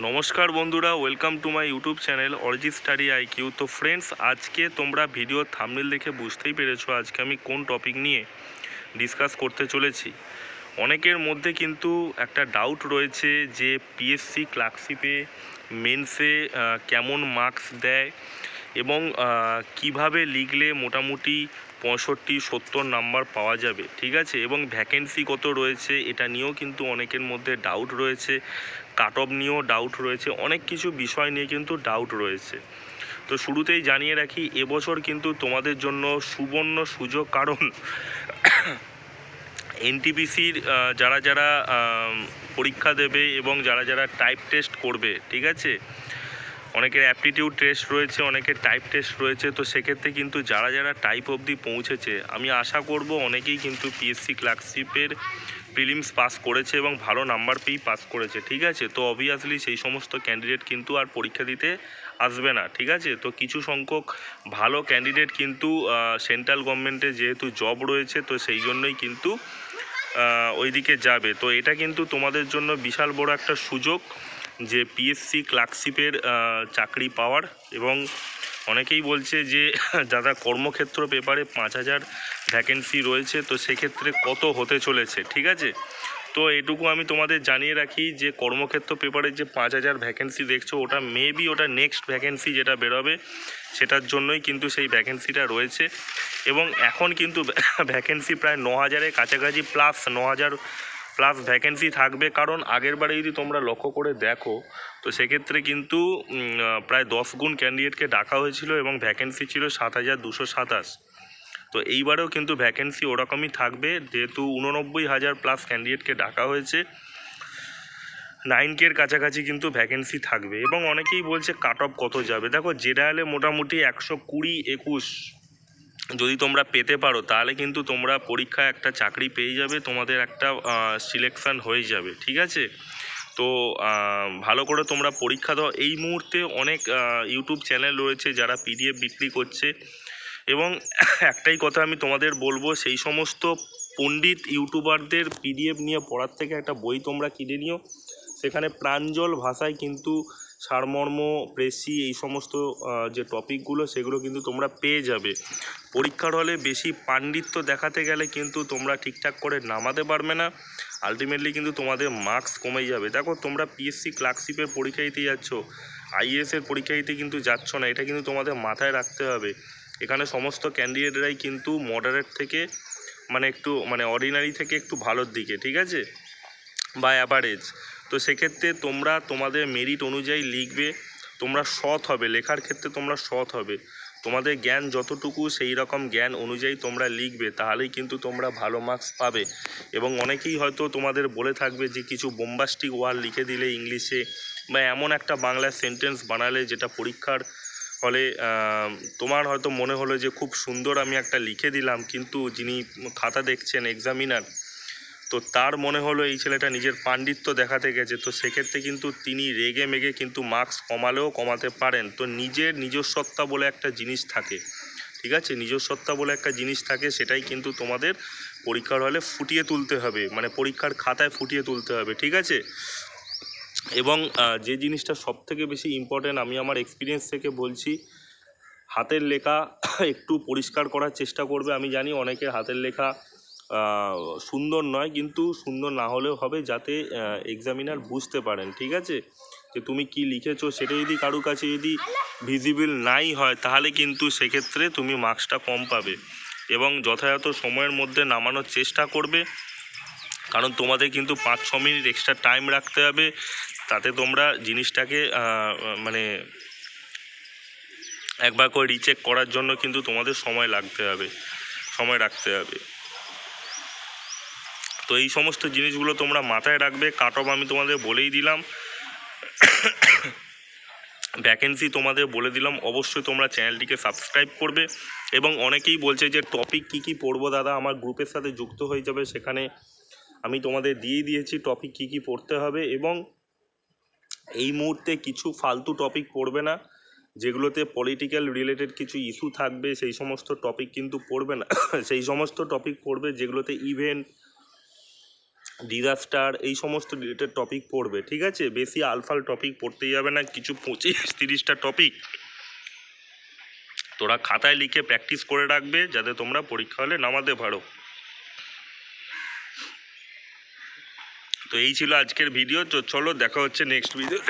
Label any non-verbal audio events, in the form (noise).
নমস্কার বন্ধুরা welcome to my YouTube channel অরিজি study IQ তো ফ্রেন্ডস আজকে তোমরা ভিডিও থামনেল দেখে বুঝতেই পেরেছ আজকে আমি কোন টপিক নিয়ে ডিসকাস করতে চলেছি। অনেকের মধ্যে কিন্তু একটা ডাউট রয়েছে যে পিএসসি ক্লার্কশিপে মেন্সে কেমন মার্কস দেয় এবং কীভাবে লিখলে মোটামুটি পঁয়ষট্টি, সত্তর নাম্বার পাওয়া যাবে, ঠিক আছে? এবং ভ্যাকেন্সি কত রয়েছে, এটা নিয়েও কিন্তু অনেকের মধ্যে ডাউট রয়েছে। কাট অফ নিয়েও ডাউট রয়েছে। অনেক কিছু বিষয় নিয়ে কিন্তু ডাউট রয়েছে। তো শুরুতেই জানিয়ে রাখি, এবছর কিন্তু তোমাদের জন্য সুবর্ণ সুযোগ কারণ (coughs) এনটিপিসির যারা যারা পরীক্ষা দেবে এবং যারা যারা টাইপ টেস্ট করবে, ঠিক আছে? অনেকের অ্যাপটিটিউড টেস্ট রয়েছে, অনেকের টাইপ টেস্ট রয়েছে, তো সেক্ষেত্রে কিন্তু যারা যারা টাইপ অবধি পৌঁছেছে, আমি আশা করব অনেকেই কিন্তু পিএসসি ক্লার্কশিপের প্রিলিমস পাস করেছে এবং ভালো নাম্বার পেয়েই পাস করেছে, ঠিক আছে? তো অবভিয়াসলি সেই সমস্ত ক্যান্ডিডেট কিন্তু আর পরীক্ষা দিতে আসবে না, ঠিক আছে? তো কিছু সংখ্যক ভালো ক্যান্ডিডেট কিন্তু সেন্ট্রাল গভর্নমেন্টে যেহেতু জব রয়েছে, তো সেই জন্যই কিন্তু ওইদিকে যাবে। তো এটা কিন্তু তোমাদের জন্য বিশাল বড় একটা সুযোগ। যে পিএসসি ক্লার্কশিপের চাকরি পাওয়ার এবং অনেকেই বলছে যে (laughs) দাদা কর্মক্ষেত্র পেপারে পাঁচ হাজার ভ্যাকেন্সি রয়েছে, তো সেক্ষেত্রে কত হতে চলেছে, ঠিক আছে? তো এটুকু আমি তোমাদের জানিয়ে রাখি যে কর্মক্ষেত্র পেপারে যে পাঁচ হাজার ভ্যাকেন্সি দেখছ, ওটা মেবি ওটা নেক্সট ভ্যাকেন্সি যেটা বেরোবে, সেটার জন্যই কিন্তু সেই ভ্যাকেন্সিটা রয়েছে। এবং এখন কিন্তু (laughs) ভ্যাকেন্সি প্রায় ন হাজারের কাছাকাছি প্লাস ন হাজার প্লাস ভ্যাকেন্সি থাকবে। কারণ আগের বারে যদি তোমরা লক্ষ্য করে দেখো, তো সেক্ষেত্রে কিন্তু প্রায় দশ গুণ ক্যান্ডিডেটকে ডাকা হয়েছিল এবং ভ্যাকেন্সি ছিল সাত হাজার দুশো সাতাশ। তো এইবারেও কিন্তু ভ্যাকেন্সি ওরকমই থাকবে। যেহেতু উননব্বই হাজার প্লাস ক্যান্ডিডেটকে ডাকা হয়েছে নাইন কের কাছাকাছি কিন্তু ভ্যাকেন্সি থাকবে। এবং অনেকেই বলছে কাট অফ কত যাবে? দেখো, জেনারেলে মোটামুটি একশো কুড়ি, একুশ যদি তোমরা পেতে পারো, তাহলে কিন্তু তোমরা পরীক্ষায় একটা চাকরি পেয়ে যাবে, তোমাদের একটা সিলেকশন হয়ে যাবে, ঠিক আছে? তো ভালো করে তোমরা পরীক্ষা দাও। এই মুহূর্তে অনেক ইউটিউব চ্যানেল রয়েছে যারা পিডিএফ বিক্রি করছে। এবং একটাই কথা আমি তোমাদের বলব, সেই সমস্ত পণ্ডিত ইউটিউবারদের পিডিএফ নিয়ে পড়ার থেকে একটা বই তোমরা কিনে নিও। সেখানে প্রাঞ্জল ভাষায় কিন্তু সারমর্ম, প্রেসি এই সমস্ত যে টপিকগুলো, সেগুলো কিন্তু তোমরা পেয়ে যাবে। পরীক্ষার হলে বেশি পাণ্ডিত্য দেখাতে গেলে কিন্তু তোমরা ঠিকঠাক করে নামাতে পারবে না। আলটিমেটলি কিন্তু তোমাদের মার্কস কমে যাবে। দেখো, তোমরা পিএসসি ক্লার্কশিপের পরীক্ষা দিতে যাচ্ছ। আইএসের পরীক্ষা দিতে কিন্তু যাচ্ছ না। এটা কিন্তু তোমাদের মাথায় রাখতে হবে। এখানে সমস্ত ক্যান্ডিডেটরাই কিন্তু মডারেট থেকে মানে একটু মানে অর্ডিনারি থেকে একটু ভালোর দিকে, ঠিক আছে? বা অ্যাভারেজ তো সেক্ষেত্রে তোমরা তোমাদের মেরিট অনুযায়ী লিখবে, তোমরা সৎ হবে, লেখার ক্ষেত্রে তোমরা সৎ হবে। তোমাদের জ্ঞান যতটুকু সেই রকম জ্ঞান অনুযায়ী তোমরা লিখবে, তাহলেই কিন্তু তোমরা ভালো মার্কস পাবে। এবং অনেকেই হয়তো তোমাদের বলে থাকবে যে, কিছু বোম্বাস্টিক ওয়ার্ড লিখে দিলে ইংলিশে বা এমন একটা বাংলায় সেন্টেন্স বানালে যেটা পরীক্ষার ফলে তোমার হয়তো মনে হলো যে, খুব সুন্দর আমি একটা লিখে দিলাম, কিন্তু যিনি খাতা দেখছেন এক্সামিনার তো তার মনে হলো এই ছেলেটা নিজের পাণ্ডিত্য দেখাতে গেছে। তো সেক্ষেত্রে কিন্তু তিনি রেগে মেগে কিন্তু মার্কস কমালেও কমাতে পারেন। তো নিজের নিজস্বত্বা বলে একটা জিনিস থাকে, ঠিক আছে? নিজস্বত্তা বলে একটা জিনিস থাকে, সেটাই কিন্তু তোমাদের পরীক্ষার হলে ফুটিয়ে তুলতে হবে। মানে পরীক্ষার খাতায় ফুটিয়ে তুলতে হবে, ঠিক আছে? এবং যে জিনিসটা সব থেকে বেশি ইম্পর্ট্যান্ট আমি আমার এক্সপিরিয়েন্স থেকে বলছি, হাতের লেখা (coughs) একটু পরিষ্কার করার চেষ্টা করবে। আমি জানি অনেকের হাতের লেখা সুন্দর নয়, কিন্তু সুন্দর না হলেও হবে যাতে এক্সামিনার বুঝতে পারেন, ঠিক আছে? যে তুমি কি লিখেছো, সেটা যদি কারুর কাছে যদি ভিজিবল নাই হয়, তাহলে কিন্তু সেক্ষেত্রে তুমি মার্কসটা কম পাবে এবং যথাযথ সময়ের মধ্যে নামানোর চেষ্টা করবে। কারণ তোমাদের কিন্তু পাঁচ, ছ মিনিট এক্সট্রা টাইম রাখতে হবে। তাতে তোমরা জিনিসটাকে মানে একবার করে রিচেক করার জন্য কিন্তু তোমাদের সময় লাগতে হবে, সময় রাখতে হবে। তো এই সমস্ত জিনিসগুলো তোমরা মাথায় রাখবে। কাট অফ আমি তোমাদের বলেই দিলাম। ভ্যাকেন্সি তোমাদের বলে দিলাম। অবশ্যই তোমরা চ্যানেলটিকে সাবস্ক্রাইব করবে এবং অনেকেই বলছে যে টপিক কী কী পড়ব দাদা? আমার গ্রুপের সাথে যুক্ত হয়ে যাবে, সেখানে আমি তোমাদের দিয়ে দিয়েছি টপিক কী কী পড়তে হবে এবং এই মুহূর্তে কিছু ফালতু টপিক পড়বে না, যেগুলোতে পলিটিক্যাল রিলেটেড কিছু ইস্যু থাকবে, সেই সমস্ত টপিক কিন্তু পড়বে না। (coughs) সেই সমস্ত টপিক পড়বে যেগুলোতে ইভেন্ট ডিজাস্টার এই সমস্ত রিলেটেড টপিক পড়বে, ঠিক আছে? বেশি আলফাল টপিক পড়তেই যাবে না, কিছু পঁচিশ, তিরিশটা টপিক তোরা খাতায় লিখে প্র্যাকটিস করে রাখবে, যাতে তোমরা পরীক্ষা হলে নামাতে পারো। তো এই ছিল আজকের ভিডিও তো চলো দেখা হচ্ছে নেক্সট ভিডিও